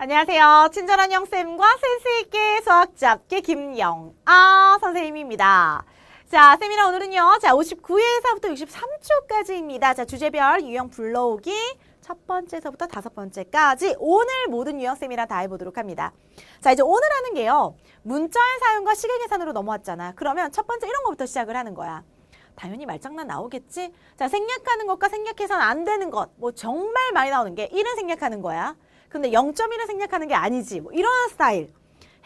안녕하세요. 친절한 영쌤과 센스있게 수학 잡기 김영아 선생님입니다. 자, 세미나 오늘은요. 자, 59회에서부터 63초까지입니다. 자, 주제별 유형 불러오기 첫 번째서부터 다섯 번째까지 오늘 모든 유형 세미나 다 해보도록 합니다. 자, 이제 오늘 하는 게요. 문자의 사용과 시계 계산으로 넘어왔잖아. 그러면 첫 번째 이런 거부터 시작을 하는 거야. 당연히 말장난 나오겠지? 자, 생략하는 것과 생략해서는 안 되는 것. 뭐 정말 많이 나오는 게 1은 생략하는 거야. 근데 0.1을 생략하는 게 아니지. 뭐 이런 스타일.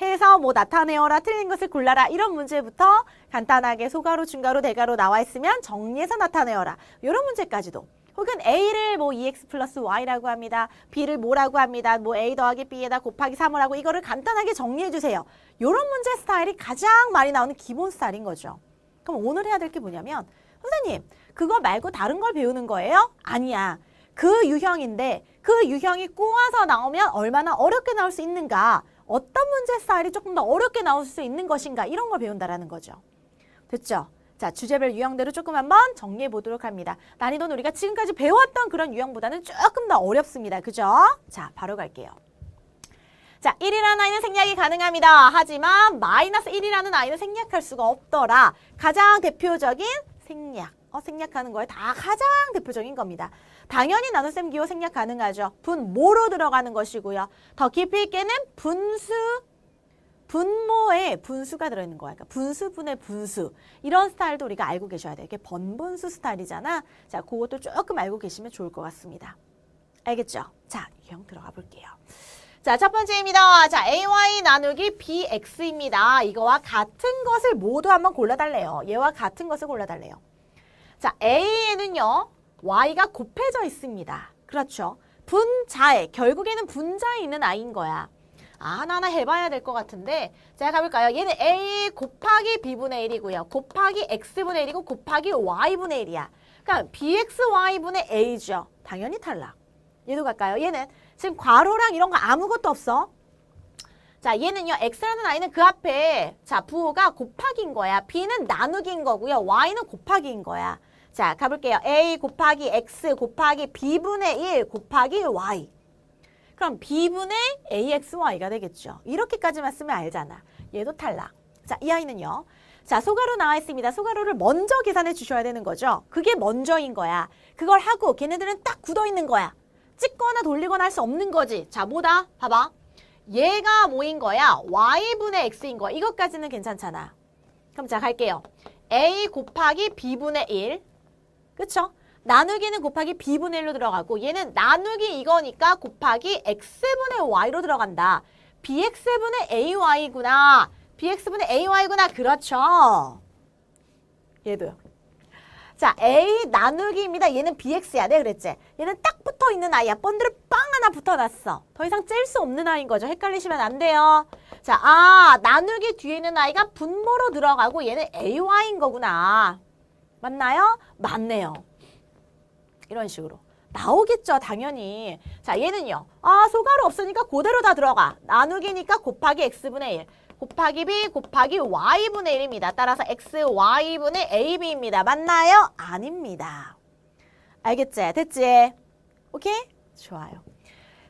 해서 뭐 나타내어라, 틀린 것을 골라라 이런 문제부터 간단하게 소가로, 중가로, 대가로 나와 있으면 정리해서 나타내어라. 이런 문제까지도. 혹은 A를 뭐 2x 플러스 y라고 합니다. B를 뭐라고 합니다. 뭐 A 더하기 B에다 곱하기 3을 하고 이거를 간단하게 정리해 주세요. 이런 문제 스타일이 가장 많이 나오는 기본 스타일인 거죠. 그럼 오늘 해야 될 게 뭐냐면 선생님 그거 말고 다른 걸 배우는 거예요? 아니야. 그 유형인데 그 유형이 꼬아서 나오면 얼마나 어렵게 나올 수 있는가 어떤 문제 스타일이 조금 더 어렵게 나올 수 있는 것인가 이런 걸 배운다라는 거죠. 됐죠? 자 주제별 유형대로 조금 한번 정리해 보도록 합니다. 난이도는 우리가 지금까지 배웠던 그런 유형보다는 조금 더 어렵습니다. 그죠? 자 바로 갈게요. 자, 1이라는 아이는 생략이 가능합니다. 하지만 마이너스 1이라는 아이는 생략할 수가 없더라. 가장 대표적인 생략. 어, 생략하는 거에 다 가장 대표적인 겁니다. 당연히 나눗셈 기호 생략 가능하죠. 분모로 들어가는 것이고요. 더 깊이 있게는 분수, 분모에 분수가 들어있는 거야. 그러니까 분수분의 분수. 이런 스타일도 우리가 알고 계셔야 돼요. 이게 번분수 스타일이잖아. 자, 그것도 조금 알고 계시면 좋을 것 같습니다. 알겠죠? 자, 유형 들어가 볼게요. 자, 첫 번째입니다. 자, AY 나누기 BX입니다. 이거와 같은 것을 모두 한번 골라달래요. 얘와 같은 것을 골라달래요. 자, A에는요, Y가 곱해져 있습니다. 그렇죠. 분자에, 결국에는 분자에 있는 I인 거야. 아, 하나하나 해봐야 될 것 같은데. 자, 가볼까요? 얘는 A 곱하기 B분의 1이고요. 곱하기 X분의 1이고 곱하기 Y분의 1이야. 그러니까 BXY분의 A죠. 당연히 탈락. 얘도 갈까요? 얘는 지금 괄호랑 이런 거 아무것도 없어. 자, 얘는요. x라는 i는 그 앞에 자, 부호가 곱하기인 거야. b는 나누기인 거고요. y는 곱하기인 거야. 자, 가볼게요. a 곱하기 x 곱하기 b분의 1 곱하기 y. 그럼 b분의 axy가 되겠죠. 이렇게까지만 쓰면 알잖아. 얘도 탈락. 자, 이 아이는요. 자, 소가로 나와 있습니다. 소가로를 먼저 계산해 주셔야 되는 거죠. 그게 먼저인 거야. 그걸 하고 걔네들은 딱 굳어 있는 거야. 찍거나 돌리거나 할 수 없는 거지. 자, 뭐다? 봐봐. 얘가 뭐인 거야? y분의 x인 거야. 이것까지는 괜찮잖아. 그럼 자, 갈게요. a 곱하기 b분의 1. 그쵸? 나누기는 곱하기 b분의 1로 들어가고 얘는 나누기 이거니까 곱하기 x분의 y로 들어간다. bx분의 ay구나. bx분의 ay구나. 그렇죠. 얘도요. 자, A 나누기입니다. 얘는 BX야. 내가 그랬지? 얘는 딱 붙어 있는 아이야. 번드를 빵 하나 붙어놨어. 더 이상 짤수 없는 아이인 거죠. 헷갈리시면 안 돼요. 자, 아, 나누기 뒤에 있는 아이가 분모로 들어가고 얘는 AY인 거구나. 맞나요? 맞네요. 이런 식으로. 나오겠죠, 당연히. 자, 얘는요. 아, 소가루 없으니까 그대로 다 들어가. 나누기니까 곱하기 x분의 1. 곱하기 b 곱하기 y분의 1입니다. 따라서 x, y분의 ab입니다. 맞나요? 아닙니다. 알겠지? 됐지? 오케이? 좋아요.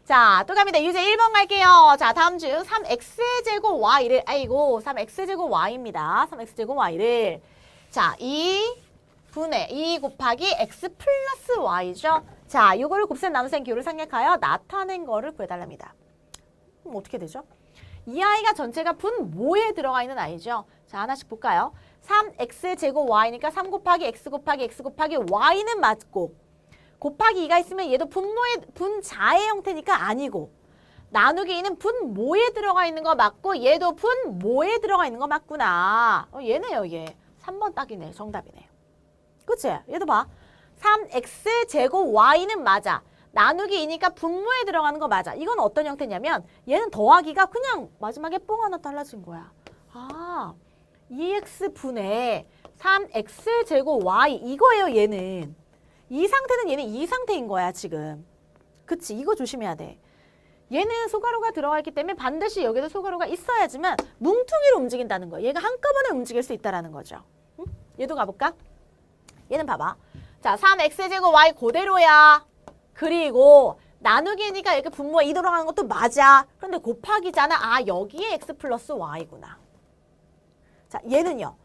자, 또 갑니다. 유제 1번 갈게요. 자, 다음 중 3x제곱 y를, 아이고, 3x제곱 y입니다. 3x제곱 y를. 자, 2 분의 2 곱하기 x 플러스 y죠. 자, 이거를 곱셈 나눗셈 기호를 생략하여 나타낸 거를 구해달랍니다. 그럼 어떻게 되죠? 이 아이가 전체가 분 모에 들어가 있는 아이죠. 자, 하나씩 볼까요? 3x 제곱 y니까 3 곱하기 x 곱하기 x 곱하기 y는 맞고 곱하기 2가 있으면 얘도 분모의 분자의 형태니까 아니고 나누기 2는 분모에 들어가 있는 거 맞고 얘도 분모에 들어가 있는 거 맞구나. 어, 얘네요, 얘. 3번 딱이네. 정답이네요. 그치? 얘도 봐. 3x 제곱 y는 맞아. 나누기 2니까 분모에 들어가는 거 맞아. 이건 어떤 형태냐면 얘는 더하기가 그냥 마지막에 뽕 하나 달라진 거야. 아, 2x분의 3x 제곱 y 이거예요 얘는. 이 상태는 얘는 이 상태인 거야 지금. 그치? 이거 조심해야 돼. 얘는 소가루가 들어가 있기 때문에 반드시 여기도 소가루가 있어야지만 뭉퉁이로 움직인다는 거야. 얘가 한꺼번에 움직일 수 있다는 거죠. 응? 얘도 가볼까? 얘는 봐봐. 자, 3x제곱 y 그대로야. 그리고 나누기니까 이렇게 분모에 2 들어가는 것도 맞아. 그런데 곱하기잖아. 아, 여기에 x 플러스 y구나. 자, 얘는요.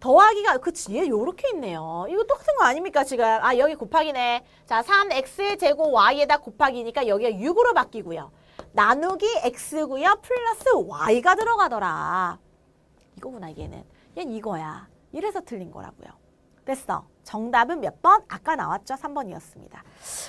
더하기가 그치 얘 요렇게 있네요. 이거 똑같은 거 아닙니까 지금? 아 여기 곱하기네. 자 3x 제곱 y에다 곱하기니까 여기가 6으로 바뀌고요. 나누기 x고요. 플러스 y가 들어가더라. 이거구나 얘는. 얘는 이거야. 이래서 틀린 거라고요. 됐어. 정답은 몇 번? 아까 나왔죠? 3번이었습니다.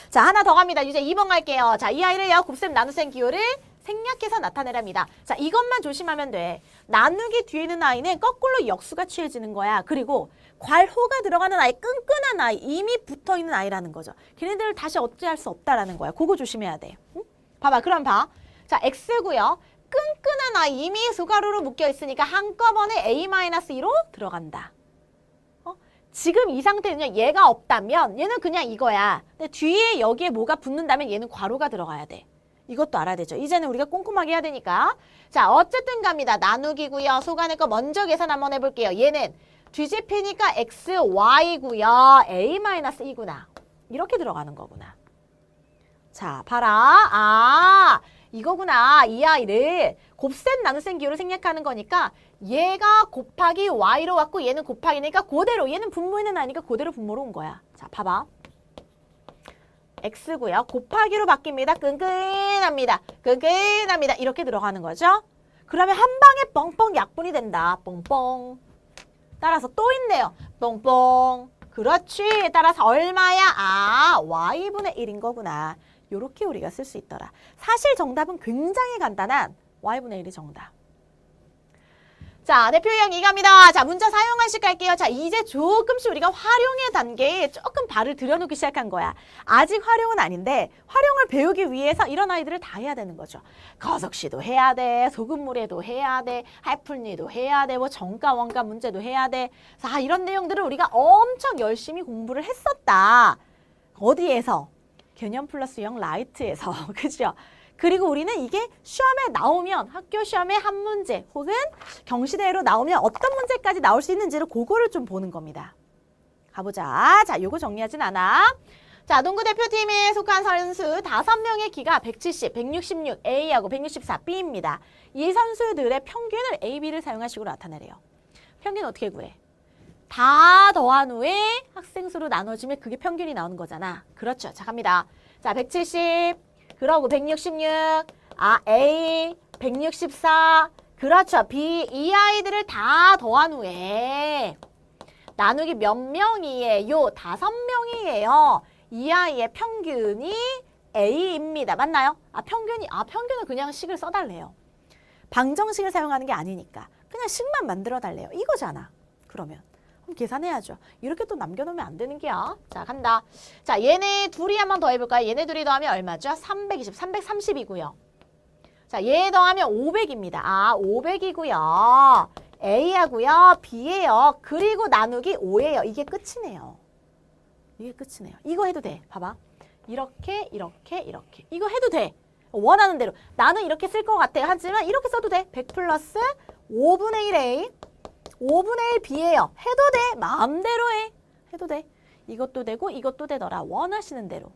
자 하나 더 갑니다. 이제 2번 갈게요. 자 이 아이를요. 곱셈 나눗셈 기호를 생략해서 나타내랍니다. 자, 이것만 조심하면 돼. 나누기 뒤에 있는 아이는 거꾸로 역수가 취해지는 거야. 그리고 괄호가 들어가는 아이, 끈끈한 아이, 이미 붙어 있는 아이라는 거죠. 걔네들을 다시 어찌할 수 없다라는 거야. 그거 조심해야 돼. 응? 봐봐, 그럼 봐. 자, x고요. 끈끈한 아이, 이미 소가루로 묶여 있으니까 한꺼번에 a-2로 들어간다. 어? 지금 이 상태는요, 얘가 없다면 얘는 그냥 이거야. 근데 뒤에 여기에 뭐가 붙는다면 얘는 괄호가 들어가야 돼. 이것도 알아야 되죠. 이제는 우리가 꼼꼼하게 해야 되니까. 자, 어쨌든 갑니다. 나누기고요. 소간의 거 먼저 계산 한번 해볼게요. 얘는 뒤집히니까 x, y고요. a-2구나. 이렇게 들어가는 거구나. 자, 봐라. 아, 이거구나. 이 아이를 곱셈 나눗셈 기호로 생략하는 거니까 얘가 곱하기 y로 왔고 얘는 곱하기니까 그대로 얘는 분모에는 아니까 그대로 분모로 온 거야. 자, 봐봐. x고요. 곱하기로 바뀝니다. 끈끈합니다. 끈끈합니다. 이렇게 들어가는 거죠. 그러면 한 방에 뻥뻥 약분이 된다. 뻥뻥. 따라서 또 있네요. 뻥뻥. 그렇지. 따라서 얼마야? 아, y분의 1인 거구나. 요렇게 우리가 쓸 수 있더라. 사실 정답은 굉장히 간단한 y분의 1이 정답. 자, 대표 유형 이갑니다. 자, 문자 사용하실 갈게요. 자, 이제 조금씩 우리가 활용의 단계에 조금 발을 들여놓기 시작한 거야. 아직 활용은 아닌데 활용을 배우기 위해서 이런 아이들을 다 해야 되는 거죠. 거석시도 해야 돼, 소금물에도 해야 돼, 할풀리도 해야 돼, 뭐 정가 원가 문제도 해야 돼. 자, 이런 내용들을 우리가 엄청 열심히 공부를 했었다. 어디에서? 개념 플러스 영 라이트에서 그죠? 그리고 우리는 이게 시험에 나오면 학교 시험에 한 문제 혹은 경시대회로 나오면 어떤 문제까지 나올 수 있는지를 그거를 좀 보는 겁니다. 가보자. 자, 요거 정리하진 않아. 자, 농구 대표팀에 속한 선수 다섯 명의 키가 170, 166 A하고 164 B입니다. 이 선수들의 평균을 A, B를 사용하시고 나타내래요. 평균 어떻게 구해? 다 더한 후에 학생 수로 나눠지면 그게 평균이 나오는 거잖아. 그렇죠. 자, 갑니다. 자, 170, 그러고 166, 아, A, 164, 그렇죠. B, 이 아이들을 다 더한 후에 나누기 몇 명이에요? 다섯 명이에요. 이 아이의 평균이 A입니다. 맞나요? 아, 평균이, 아, 평균은 그냥 식을 써달래요. 방정식을 사용하는 게 아니니까. 그냥 식만 만들어 달래요. 이거잖아. 그러면. 계산해야죠. 이렇게 또 남겨놓으면 안 되는 게야. 자, 간다. 자, 얘네 둘이 한번 더 해볼까요? 얘네 둘이 더하면 얼마죠? 320, 330이고요. 자, 얘 더하면 500입니다. 아, 500이고요. A하고요. B예요. 그리고 나누기 5예요. 이게 끝이네요. 이게 끝이네요. 이거 해도 돼. 봐봐. 이렇게, 이렇게, 이렇게. 이거 해도 돼. 원하는 대로. 나는 이렇게 쓸 것 같아. 하지만 이렇게 써도 돼. 100 플러스 5분의 1A. 5분의 1 B예요. 해도 돼. 마음대로 해. 해도 돼. 이것도 되고 이것도 되더라. 원하시는 대로.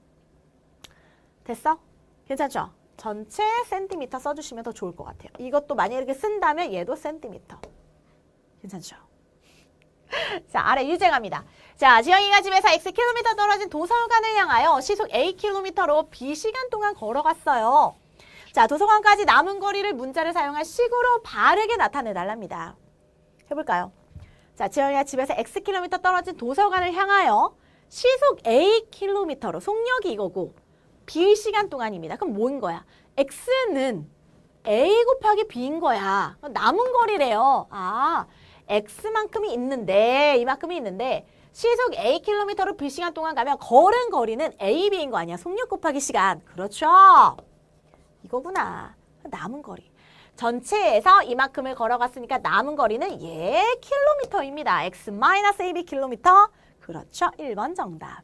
됐어? 괜찮죠? 전체 센티미터 써주시면 더 좋을 것 같아요. 이것도 만약에 이렇게 쓴다면 얘도 센티미터. 괜찮죠? 자, 아래 유쟁합니다. 자, 지영이가 집에서 x 킬로미터 떨어진 도서관을 향하여 시속 a 킬로미터로 b 시간 동안 걸어갔어요. 자, 도서관까지 남은 거리를 문자를 사용한 식으로 바르게 나타내 달랍니다. 해볼까요? 자, 지영이가 집에서 x 킬로미터 떨어진 도서관을 향하여 시속 a 킬로미터로 속력이 이거고 b 시간 동안입니다. 그럼 뭐인 거야? x는 a 곱하기 b인 거야. 남은 거리래요. 아, x만큼이 있는데 이만큼이 있는데 시속 a 킬로미터로 b 시간 동안 가면 걸은 거리는 a, b인 거 아니야? 속력 곱하기 시간. 그렇죠? 이거구나. 남은 거리. 전체에서 이만큼을 걸어갔으니까 남은 거리는 예 킬로미터입니다. x-ab 킬로미터. 그렇죠. 1번 정답.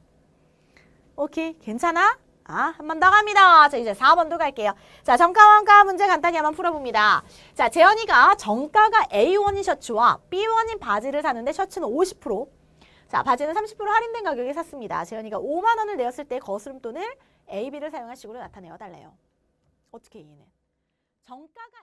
오케이. 괜찮아? 아, 한 번 더 갑니다. 자, 이제 4번도 갈게요. 자, 정가 원가 문제 간단히 한번 풀어봅니다. 자, 재현이가 정가가 A1인 셔츠와 B1인 바지를 사는데 셔츠는 50%, 자, 바지는 30% 할인된 가격에 샀습니다. 재현이가 5만 원을 내었을 때 거스름 돈을 A, B를 사용한 식으로 나타내어 달래요. 어떻게 이해는? 정가가